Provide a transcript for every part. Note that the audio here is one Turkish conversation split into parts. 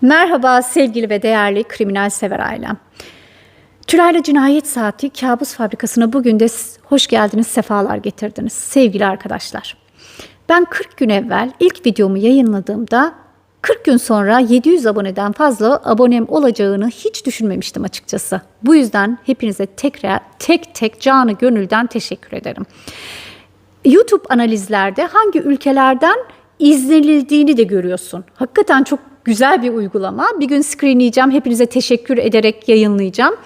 Merhaba sevgili ve değerli kriminal sever ailem. Tülayla Cinayet Saati Kabus Fabrikası'na bugün de hoş geldiniz, sefalar getirdiniz sevgili arkadaşlar. Ben 40 gün evvel ilk videomu yayınladığımda 40 gün sonra 700 aboneden fazla abonem olacağını hiç düşünmemiştim açıkçası. Bu yüzden hepinize tekrar tek tek canı gönülden teşekkür ederim. YouTube analizlerde hangi ülkelerden izlenildiğini de görüyorsun. Hakikaten çok güzel bir uygulama. Bir gün screenleyeceğim. Hepinize teşekkür ederek yayınlayacağım.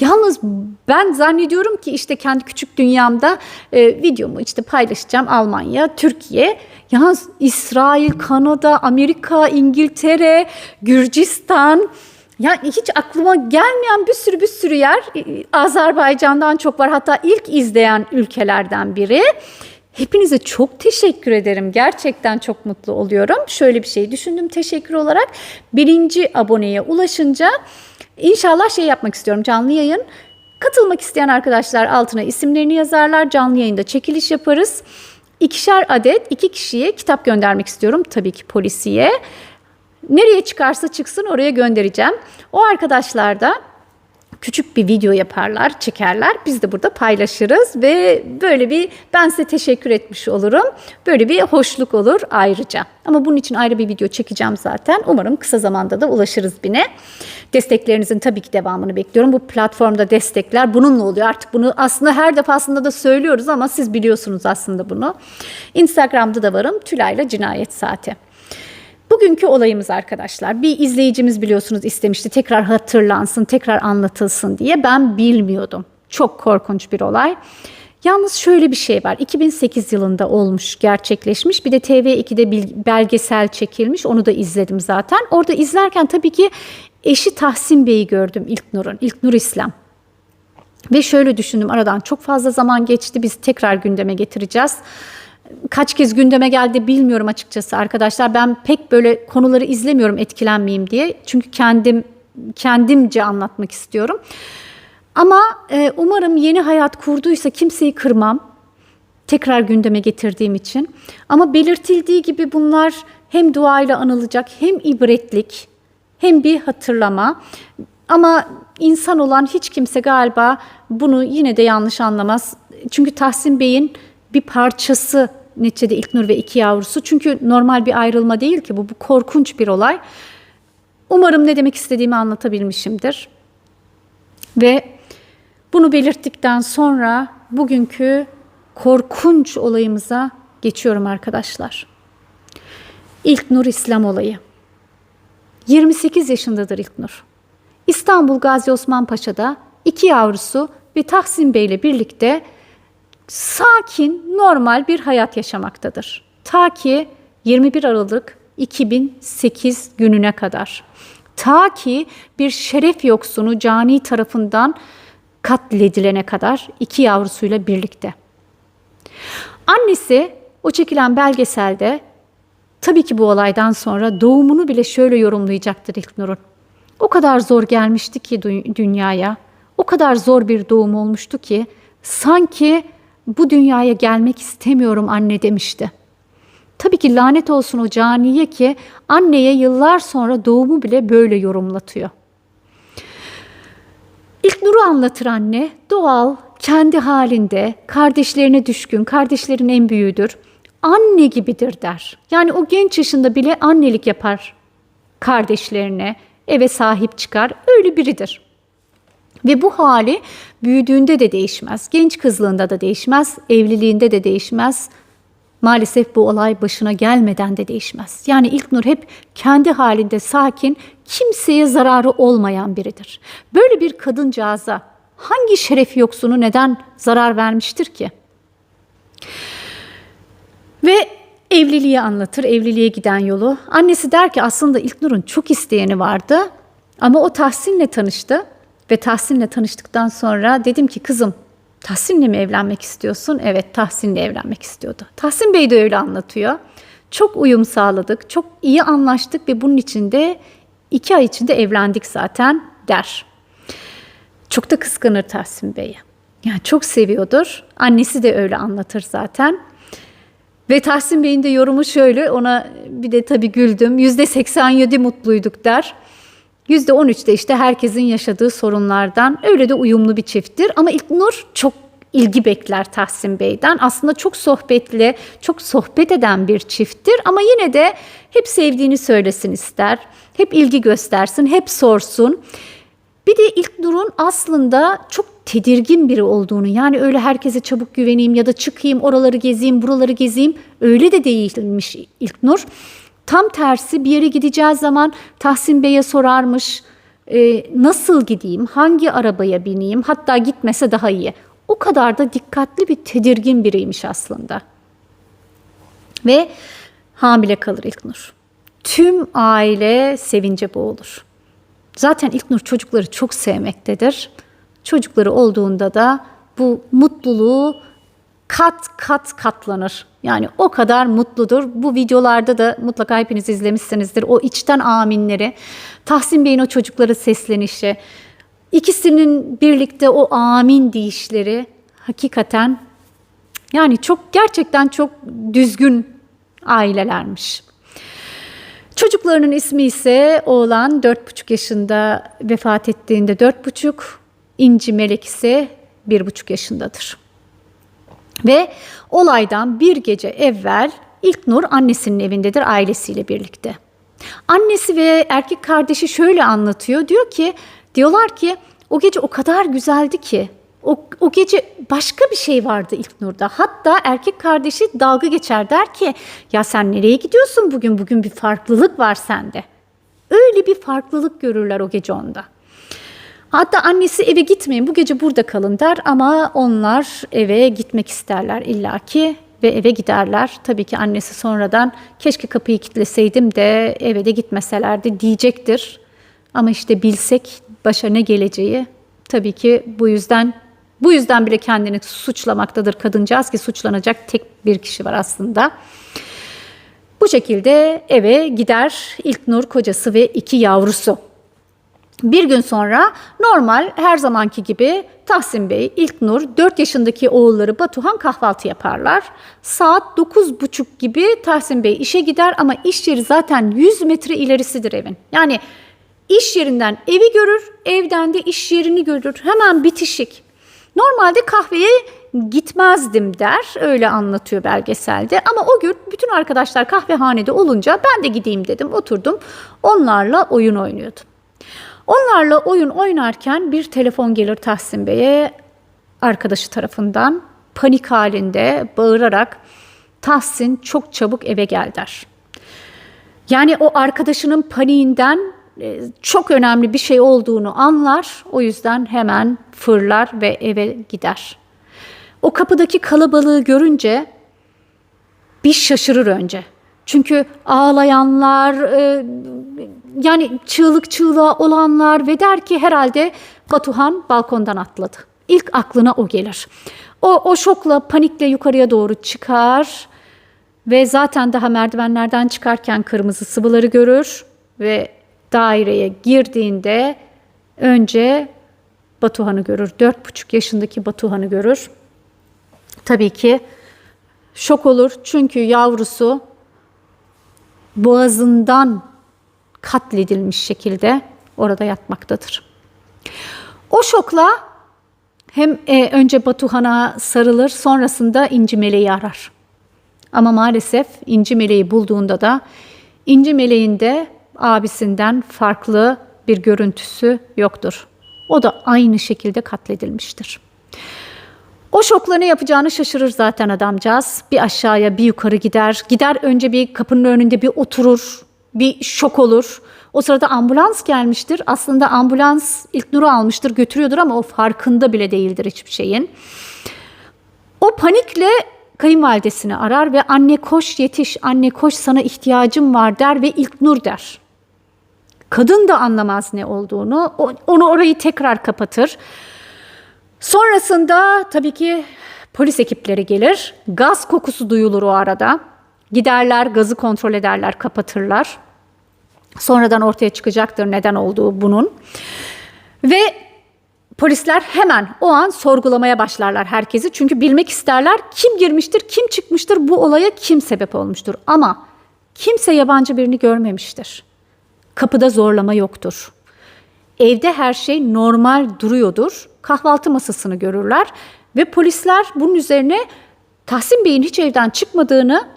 Yalnız ben zannediyorum ki işte kendi küçük dünyamda e, videomu işte paylaşacağım Almanya, Türkiye. Yalnız İsrail, Kanada, Amerika, İngiltere, Gürcistan, yani hiç aklıma gelmeyen bir sürü bir sürü yer e, Azerbaycan'dan çok var. Hatta ilk izleyen ülkelerden biri. Hepinize çok teşekkür ederim. Gerçekten çok mutlu oluyorum. Şöyle bir şey düşündüm teşekkür olarak. Birinci aboneye ulaşınca inşallah şey yapmak istiyorum canlı yayın. Katılmak isteyen arkadaşlar altına isimlerini yazarlar. Canlı yayında çekiliş yaparız. İkişer adet iki kişiye kitap göndermek istiyorum. Tabii ki polisiye. Nereye çıkarsa çıksın oraya göndereceğim. O arkadaşlar da küçük bir video yaparlar, çekerler. Biz de burada paylaşırız ve böyle bir ben size teşekkür etmiş olurum. Böyle bir hoşluk olur ayrıca. Ama bunun için ayrı bir video çekeceğim zaten. Umarım kısa zamanda da ulaşırız bine. Desteklerinizin tabii ki devamını bekliyorum. Bu platformda destekler bununla oluyor. Artık bunu aslında her defasında da söylüyoruz ama siz biliyorsunuz aslında bunu. Instagram'da da varım. Tülay'la Cinayet Saati. Bugünkü olayımız arkadaşlar. Bir izleyicimiz biliyorsunuz istemişti tekrar hatırlansın, tekrar anlatılsın diye. Ben bilmiyordum. Çok korkunç bir olay. Yalnız şöyle bir şey var. 2008 yılında olmuş, gerçekleşmiş. Bir de TV2'de bir belgesel çekilmiş. Onu da izledim zaten. Orada izlerken tabii ki eşi Tahsin Bey'i gördüm İlknur'un. İlknur İslam. Ve şöyle düşündüm aradan çok fazla zaman geçti biz tekrar gündeme getireceğiz. Kaç kez gündeme geldi bilmiyorum açıkçası arkadaşlar. Ben pek böyle konuları izlemiyorum etkilenmeyeyim diye. Çünkü kendim kendimce anlatmak istiyorum. Ama e, umarım yeni hayat kurduysa kimseyi kırmam. Tekrar gündeme getirdiğim için. Ama belirtildiği gibi bunlar hem duayla anılacak hem ibretlik hem bir hatırlama. Ama insan olan hiç kimse galiba bunu yine de yanlış anlamaz. Çünkü Tahsin Bey'in bir parçası neticede İlknur ve iki yavrusu. Çünkü normal bir ayrılma değil ki bu, bu korkunç bir olay. Umarım ne demek istediğimi anlatabilmişimdir. Ve bunu belirttikten sonra bugünkü korkunç olayımıza geçiyorum arkadaşlar. İlknur İslam olayı. 28 yaşındadır İlknur. İstanbul Gazi Osman Paşa'da iki yavrusu ve Tahsin Bey ile birlikte sakin, normal bir hayat yaşamaktadır. Ta ki 21 Aralık 2008 gününe kadar. Ta ki bir şeref yoksunu cani tarafından katledilene kadar iki yavrusuyla birlikte. Annesi o çekilen belgeselde tabii ki bu olaydan sonra doğumunu bile şöyle yorumlayacaktır İlknur'un. O kadar zor gelmişti ki dü- dünyaya. O kadar zor bir doğum olmuştu ki sanki bu dünyaya gelmek istemiyorum anne demişti. Tabii ki lanet olsun o caniye ki anneye yıllar sonra doğumu bile böyle yorumlatıyor. İlk Nur'u anlatır anne. Doğal, kendi halinde, kardeşlerine düşkün, kardeşlerin en büyüğüdür. Anne gibidir der. Yani o genç yaşında bile annelik yapar kardeşlerine, eve sahip çıkar. Öyle biridir. Ve bu hali büyüdüğünde de değişmez. Genç kızlığında da değişmez, evliliğinde de değişmez. Maalesef bu olay başına gelmeden de değişmez. Yani İlknur hep kendi halinde sakin, kimseye zararı olmayan biridir. Böyle bir kadıncağıza hangi şeref yoksunu neden zarar vermiştir ki? Ve evliliği anlatır, evliliğe giden yolu. Annesi der ki aslında İlknur'un çok isteyeni vardı ama o Tahsin'le tanıştı. Ve Tahsin'le tanıştıktan sonra dedim ki kızım Tahsin'le mi evlenmek istiyorsun? Evet Tahsin'le evlenmek istiyordu. Tahsin Bey de öyle anlatıyor. Çok uyum sağladık, çok iyi anlaştık ve bunun için de iki ay içinde evlendik zaten der. Çok da kıskanır Tahsin Bey'i. Yani çok seviyordur. Annesi de öyle anlatır zaten. Ve Tahsin Bey'in de yorumu şöyle ona bir de tabii güldüm. Yüzde 87 mutluyduk der. Yüzde 13 de işte herkesin yaşadığı sorunlardan öyle de uyumlu bir çifttir. Ama İlknur çok ilgi bekler Tahsin Bey'den. Aslında çok sohbetli, çok sohbet eden bir çifttir ama yine de hep sevdiğini söylesin ister. Hep ilgi göstersin, hep sorsun. Bir de İlknur'un aslında çok tedirgin biri olduğunu yani öyle herkese çabuk güveneyim ya da çıkayım oraları gezeyim buraları gezeyim öyle de değilmiş İlknur. Tam tersi bir yere gideceği zaman Tahsin Bey'e sorarmış e, nasıl gideyim hangi arabaya bineyim hatta gitmese daha iyi. O kadar da dikkatli bir tedirgin biriymiş aslında. Ve hamile kalır İlknur. Tüm aile sevince boğulur. Zaten İlknur çocukları çok sevmektedir. Çocukları olduğunda da bu mutluluğu kat kat katlanır. Yani o kadar mutludur. Bu videolarda da mutlaka hepiniz izlemişsinizdir. O içten aminleri, Tahsin Bey'in o çocuklara seslenişi, ikisinin birlikte o amin deyişleri hakikaten yani çok gerçekten çok düzgün ailelermiş. Çocuklarının ismi ise oğlan 4,5 yaşında vefat ettiğinde 4,5, İnci Melek ise 1,5 yaşındadır. Ve olaydan bir gece evvel İlknur annesinin evindedir ailesiyle birlikte. Annesi ve erkek kardeşi şöyle anlatıyor. Diyor ki, diyorlar ki o gece o kadar güzeldi ki o, o gece başka bir şey vardı İlknur'da. Hatta erkek kardeşi dalga geçer der ki ya sen nereye gidiyorsun bugün? Bugün bir farklılık var sende. Öyle bir farklılık görürler o gece onda. Hatta annesi eve gitmeyin bu gece burada kalın der ama onlar eve gitmek isterler illaki ve eve giderler. Tabii ki annesi sonradan keşke kapıyı kilitleseydim de eve de gitmeselerdi diyecektir. Ama işte bilsek başa ne geleceği tabii ki bu yüzden bu yüzden bile kendini suçlamaktadır kadıncağız ki suçlanacak tek bir kişi var aslında. Bu şekilde eve gider İlknur kocası ve iki yavrusu. Bir gün sonra normal her zamanki gibi Tahsin Bey, İlknur, 4 yaşındaki oğulları Batuhan kahvaltı yaparlar. Saat 9.30 gibi Tahsin Bey işe gider ama iş yeri zaten 100 metre ilerisidir evin. Yani iş yerinden evi görür, evden de iş yerini görür. Hemen bitişik. Normalde kahveye gitmezdim der. Öyle anlatıyor belgeselde. Ama o gün bütün arkadaşlar kahvehanede olunca ben de gideyim dedim. Oturdum. Onlarla oyun oynuyordum. Onlarla oyun oynarken bir telefon gelir Tahsin Bey'e arkadaşı tarafından panik halinde bağırarak Tahsin çok çabuk eve gel der. Yani o arkadaşının paniğinden e, çok önemli bir şey olduğunu anlar. O yüzden hemen fırlar ve eve gider. O kapıdaki kalabalığı görünce bir şaşırır önce. Çünkü ağlayanlar, e, yani çığlık çığlığa olanlar ve der ki herhalde Batuhan balkondan atladı. İlk aklına o gelir. O, o şokla, panikle yukarıya doğru çıkar ve zaten daha merdivenlerden çıkarken kırmızı sıvıları görür ve daireye girdiğinde önce Batuhan'ı görür. Dört buçuk yaşındaki Batuhan'ı görür. Tabii ki şok olur çünkü yavrusu boğazından katledilmiş şekilde orada yatmaktadır. O şokla hem e, önce Batuhan'a sarılır sonrasında İnci Meleği arar. Ama maalesef İnci Meleği bulduğunda da İnci Meleğin de abisinden farklı bir görüntüsü yoktur. O da aynı şekilde katledilmiştir. O şokla ne yapacağını şaşırır zaten adamcağız. Bir aşağıya bir yukarı gider. Gider önce bir kapının önünde bir oturur. Bir şok olur. O sırada ambulans gelmiştir. Aslında ambulans ilk Nur'u almıştır götürüyordur ama o farkında bile değildir hiçbir şeyin. O panikle kayınvalidesini arar ve anne koş yetiş, anne koş sana ihtiyacım var der ve ilk Nur der. Kadın da anlamaz ne olduğunu. Onu orayı tekrar kapatır. Sonrasında tabii ki polis ekipleri gelir. Gaz kokusu duyulur o arada. Giderler, gazı kontrol ederler, kapatırlar. Sonradan ortaya çıkacaktır neden olduğu bunun. Ve polisler hemen o an sorgulamaya başlarlar herkesi. Çünkü bilmek isterler kim girmiştir, kim çıkmıştır, bu olaya kim sebep olmuştur. Ama kimse yabancı birini görmemiştir. Kapıda zorlama yoktur. Evde her şey normal duruyordur. Kahvaltı masasını görürler ve polisler bunun üzerine Tahsin Bey'in hiç evden çıkmadığını,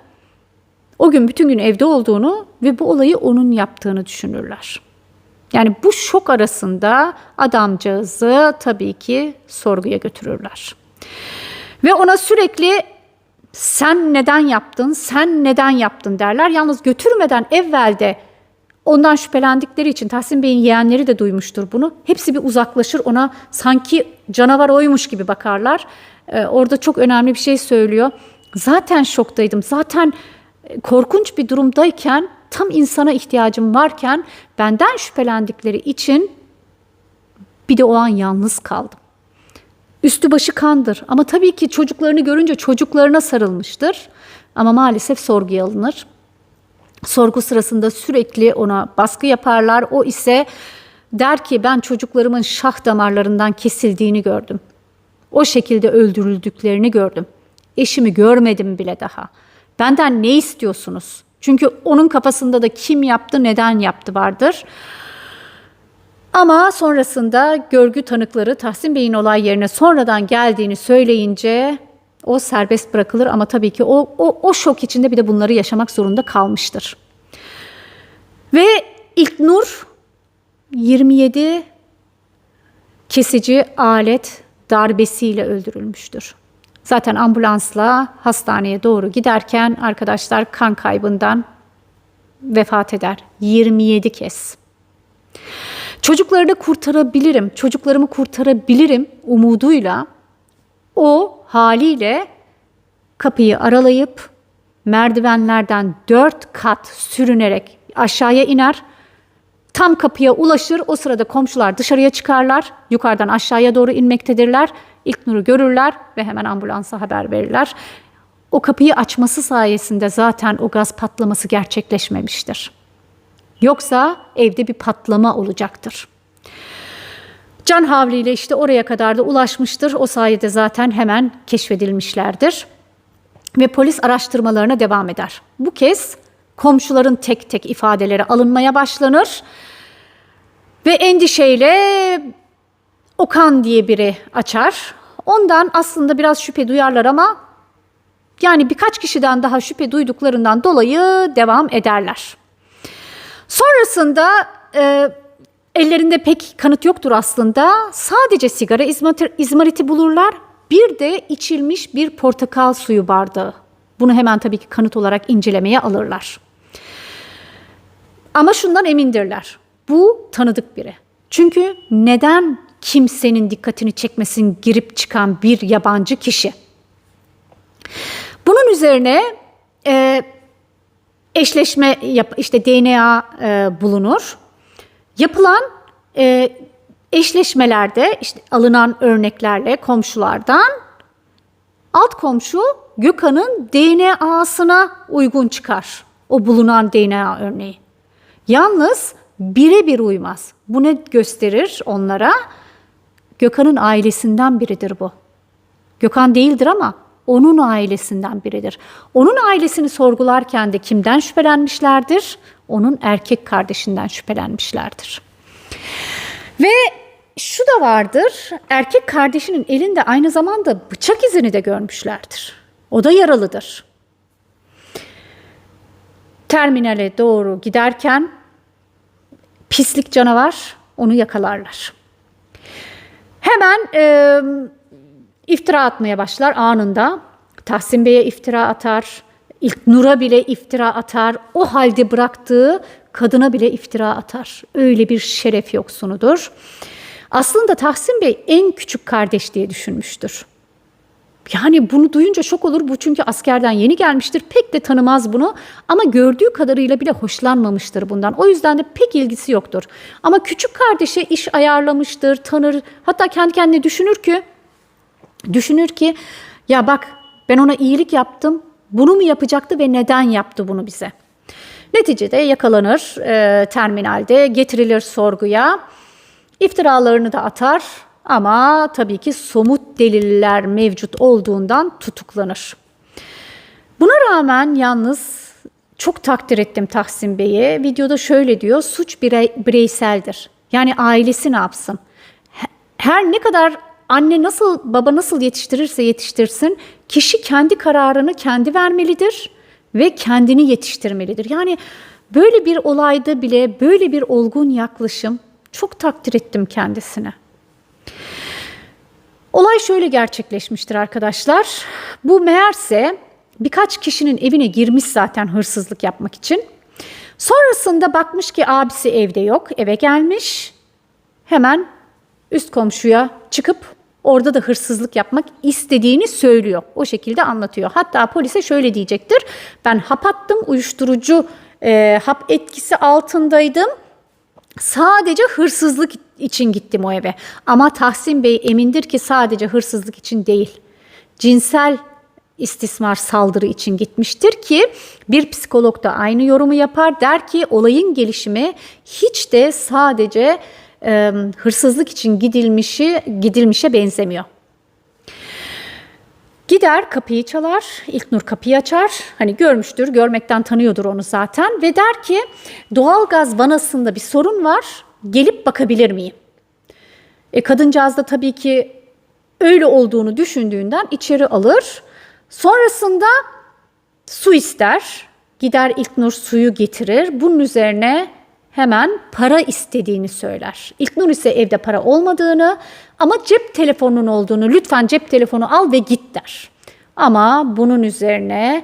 o gün bütün gün evde olduğunu ve bu olayı onun yaptığını düşünürler. Yani bu şok arasında adamcağızı tabii ki sorguya götürürler. Ve ona sürekli sen neden yaptın, sen neden yaptın derler. Yalnız götürmeden evvelde ondan şüphelendikleri için Tahsin Bey'in yeğenleri de duymuştur bunu. Hepsi bir uzaklaşır ona sanki canavar oymuş gibi bakarlar. Ee, orada çok önemli bir şey söylüyor. Zaten şoktaydım. Zaten korkunç bir durumdayken tam insana ihtiyacım varken benden şüphelendikleri için bir de o an yalnız kaldım. Üstü başı kandır ama tabii ki çocuklarını görünce çocuklarına sarılmıştır. Ama maalesef sorguya alınır. Sorgu sırasında sürekli ona baskı yaparlar. O ise der ki ben çocuklarımın şah damarlarından kesildiğini gördüm. O şekilde öldürüldüklerini gördüm. Eşimi görmedim bile daha. Benden ne istiyorsunuz? Çünkü onun kafasında da kim yaptı, neden yaptı vardır. Ama sonrasında görgü tanıkları Tahsin Bey'in olay yerine sonradan geldiğini söyleyince o serbest bırakılır ama tabii ki o, o, o şok içinde bir de bunları yaşamak zorunda kalmıştır. Ve İlknur 27 kesici alet darbesiyle öldürülmüştür. Zaten ambulansla hastaneye doğru giderken arkadaşlar kan kaybından vefat eder. 27 kez. Çocuklarını kurtarabilirim, çocuklarımı kurtarabilirim umuduyla o haliyle kapıyı aralayıp merdivenlerden dört kat sürünerek aşağıya iner. Tam kapıya ulaşır. O sırada komşular dışarıya çıkarlar. Yukarıdan aşağıya doğru inmektedirler. İlk nuru görürler ve hemen ambulansa haber verirler. O kapıyı açması sayesinde zaten o gaz patlaması gerçekleşmemiştir. Yoksa evde bir patlama olacaktır. Can havliyle işte oraya kadar da ulaşmıştır. O sayede zaten hemen keşfedilmişlerdir. Ve polis araştırmalarına devam eder. Bu kez komşuların tek tek ifadeleri alınmaya başlanır. Ve endişeyle Okan diye biri açar. Ondan aslında biraz şüphe duyarlar ama yani birkaç kişiden daha şüphe duyduklarından dolayı devam ederler. Sonrasında e, ellerinde pek kanıt yoktur aslında. Sadece sigara izmariti bulurlar. Bir de içilmiş bir portakal suyu bardağı. Bunu hemen tabii ki kanıt olarak incelemeye alırlar. Ama şundan emindirler. Bu tanıdık biri. Çünkü neden kimsenin dikkatini çekmesin girip çıkan bir yabancı kişi? Bunun üzerine e, eşleşme yap, işte DNA e, bulunur. Yapılan e, eşleşmelerde işte alınan örneklerle komşulardan alt komşu Gökhan'ın DNA'sına uygun çıkar. O bulunan DNA örneği. Yalnız birebir uymaz. Bu ne gösterir onlara? Gökhan'ın ailesinden biridir bu. Gökhan değildir ama onun ailesinden biridir. Onun ailesini sorgularken de kimden şüphelenmişlerdir? Onun erkek kardeşinden şüphelenmişlerdir. Ve şu da vardır, erkek kardeşinin elinde aynı zamanda bıçak izini de görmüşlerdir. O da yaralıdır. Terminale doğru giderken pislik canavar onu yakalarlar. Hemen e, iftira atmaya başlar anında. Tahsin Bey'e iftira atar, İlk Nur'a bile iftira atar, o halde bıraktığı kadına bile iftira atar. Öyle bir şeref yoksunudur. Aslında Tahsin Bey en küçük kardeş diye düşünmüştür. Yani bunu duyunca şok olur. Bu çünkü askerden yeni gelmiştir. Pek de tanımaz bunu. Ama gördüğü kadarıyla bile hoşlanmamıştır bundan. O yüzden de pek ilgisi yoktur. Ama küçük kardeşe iş ayarlamıştır, tanır. Hatta kendi kendine düşünür ki düşünür ki ya bak ben ona iyilik yaptım. Bunu mu yapacaktı ve neden yaptı bunu bize? Neticede yakalanır e, terminalde, getirilir sorguya. İftiralarını da atar ama tabii ki somut deliller mevcut olduğundan tutuklanır. Buna rağmen yalnız çok takdir ettim Tahsin Bey'i. Videoda şöyle diyor, suç birey, bireyseldir. Yani ailesi ne yapsın? Her ne kadar anne nasıl, baba nasıl yetiştirirse yetiştirsin, kişi kendi kararını kendi vermelidir ve kendini yetiştirmelidir. Yani böyle bir olayda bile böyle bir olgun yaklaşım çok takdir ettim kendisine. Olay şöyle gerçekleşmiştir arkadaşlar. Bu meğerse birkaç kişinin evine girmiş zaten hırsızlık yapmak için. Sonrasında bakmış ki abisi evde yok, eve gelmiş. Hemen üst komşuya çıkıp orada da hırsızlık yapmak istediğini söylüyor. O şekilde anlatıyor. Hatta polise şöyle diyecektir. Ben hap attım, uyuşturucu e, hap etkisi altındaydım. Sadece hırsızlık için gittim o eve. Ama Tahsin Bey emindir ki sadece hırsızlık için değil. Cinsel istismar saldırı için gitmiştir ki bir psikolog da aynı yorumu yapar. Der ki olayın gelişimi hiç de sadece e, hırsızlık için gidilmişi gidilmişe benzemiyor. Gider kapıyı çalar, İlknur kapıyı açar. Hani görmüştür, görmekten tanıyordur onu zaten. Ve der ki doğalgaz vanasında bir sorun var, gelip bakabilir miyim? E, kadıncağız da tabii ki öyle olduğunu düşündüğünden içeri alır. Sonrasında su ister. Gider İlknur suyu getirir. Bunun üzerine hemen para istediğini söyler. İlknur ise evde para olmadığını ama cep telefonunun olduğunu lütfen cep telefonu al ve git der. Ama bunun üzerine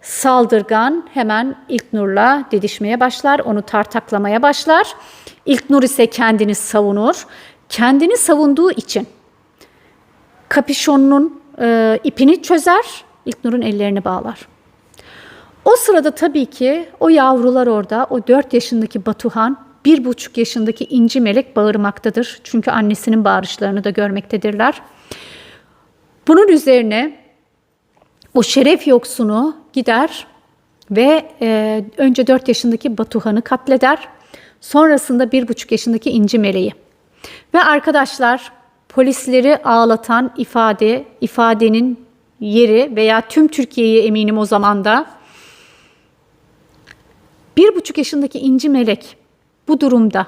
saldırgan hemen İlknur'la didişmeye başlar, onu tartaklamaya başlar. İlknur ise kendini savunur. Kendini savunduğu için kapişonunun e, ipini çözer, İlknur'un ellerini bağlar. O sırada tabii ki o yavrular orada, o 4 yaşındaki Batuhan, bir buçuk yaşındaki İnci Melek bağırmaktadır. Çünkü annesinin bağırışlarını da görmektedirler. Bunun üzerine o şeref yoksunu gider ve e, önce 4 yaşındaki Batuhan'ı katleder. Sonrasında bir buçuk yaşındaki İnci Meleği. Ve arkadaşlar polisleri ağlatan ifade, ifadenin yeri veya tüm Türkiye'yi eminim o zaman da bir buçuk yaşındaki İnci Melek bu durumda.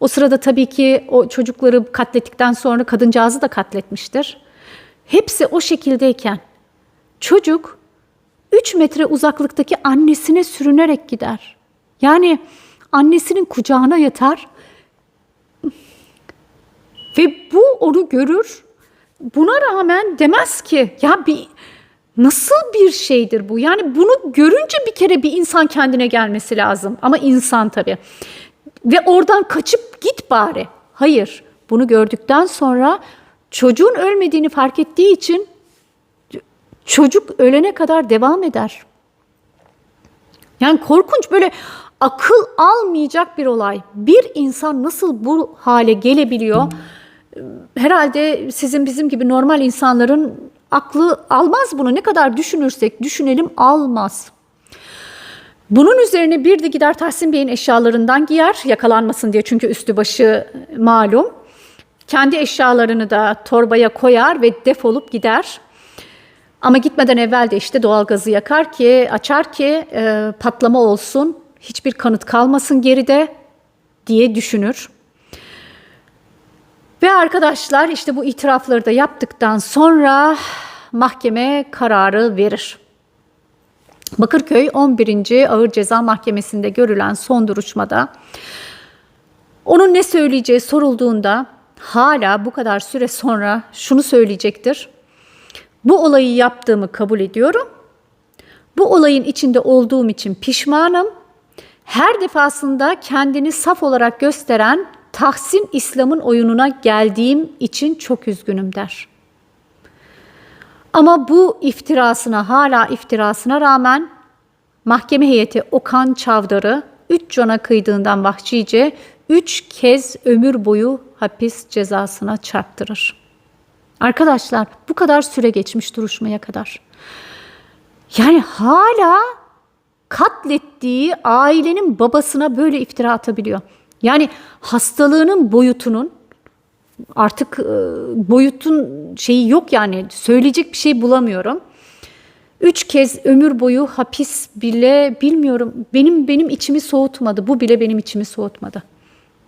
O sırada tabii ki o çocukları katlettikten sonra kadıncağızı da katletmiştir. Hepsi o şekildeyken çocuk 3 metre uzaklıktaki annesine sürünerek gider. Yani annesinin kucağına yatar ve bu onu görür. Buna rağmen demez ki ya bir Nasıl bir şeydir bu? Yani bunu görünce bir kere bir insan kendine gelmesi lazım. Ama insan tabii. Ve oradan kaçıp git bari. Hayır. Bunu gördükten sonra çocuğun ölmediğini fark ettiği için çocuk ölene kadar devam eder. Yani korkunç böyle akıl almayacak bir olay. Bir insan nasıl bu hale gelebiliyor? Herhalde sizin bizim gibi normal insanların aklı almaz bunu. Ne kadar düşünürsek düşünelim almaz. Bunun üzerine bir de gider Tahsin Bey'in eşyalarından giyer yakalanmasın diye çünkü üstü başı malum. Kendi eşyalarını da torbaya koyar ve defolup gider. Ama gitmeden evvel de işte doğalgazı yakar ki, açar ki e, patlama olsun, hiçbir kanıt kalmasın geride diye düşünür. Ve arkadaşlar işte bu itirafları da yaptıktan sonra mahkeme kararı verir. Bakırköy 11. Ağır Ceza Mahkemesi'nde görülen son duruşmada onun ne söyleyeceği sorulduğunda hala bu kadar süre sonra şunu söyleyecektir. Bu olayı yaptığımı kabul ediyorum. Bu olayın içinde olduğum için pişmanım. Her defasında kendini saf olarak gösteren Tahsin İslam'ın oyununa geldiğim için çok üzgünüm der. Ama bu iftirasına hala iftirasına rağmen mahkeme heyeti Okan Çavdar'ı 3 cana kıydığından vahşice 3 kez ömür boyu hapis cezasına çarptırır. Arkadaşlar bu kadar süre geçmiş duruşmaya kadar. Yani hala katlettiği ailenin babasına böyle iftira atabiliyor. Yani hastalığının boyutunun artık e, boyutun şeyi yok yani söyleyecek bir şey bulamıyorum. Üç kez ömür boyu hapis bile bilmiyorum benim benim içimi soğutmadı. Bu bile benim içimi soğutmadı.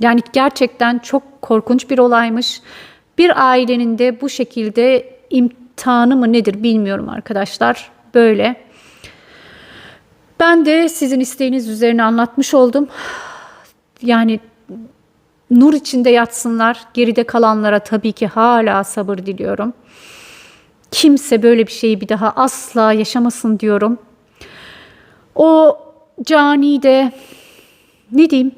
Yani gerçekten çok korkunç bir olaymış. Bir ailenin de bu şekilde imtihanı mı nedir bilmiyorum arkadaşlar. Böyle. Ben de sizin isteğiniz üzerine anlatmış oldum. Yani nur içinde yatsınlar. Geride kalanlara tabii ki hala sabır diliyorum. Kimse böyle bir şeyi bir daha asla yaşamasın diyorum. O cani de ne diyeyim?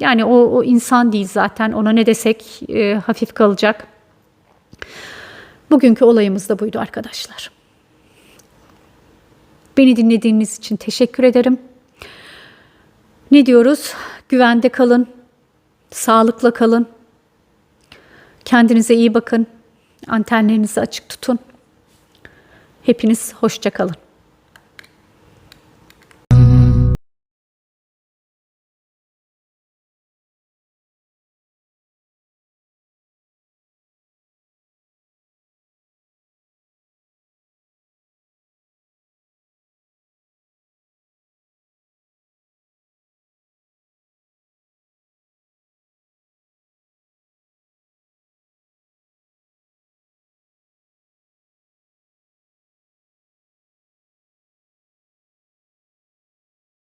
Yani o, o insan değil zaten. Ona ne desek e, hafif kalacak. Bugünkü olayımız da buydu arkadaşlar. Beni dinlediğiniz için teşekkür ederim. Ne diyoruz? Güvende kalın. Sağlıkla kalın. Kendinize iyi bakın. Antenlerinizi açık tutun. Hepiniz hoşça kalın.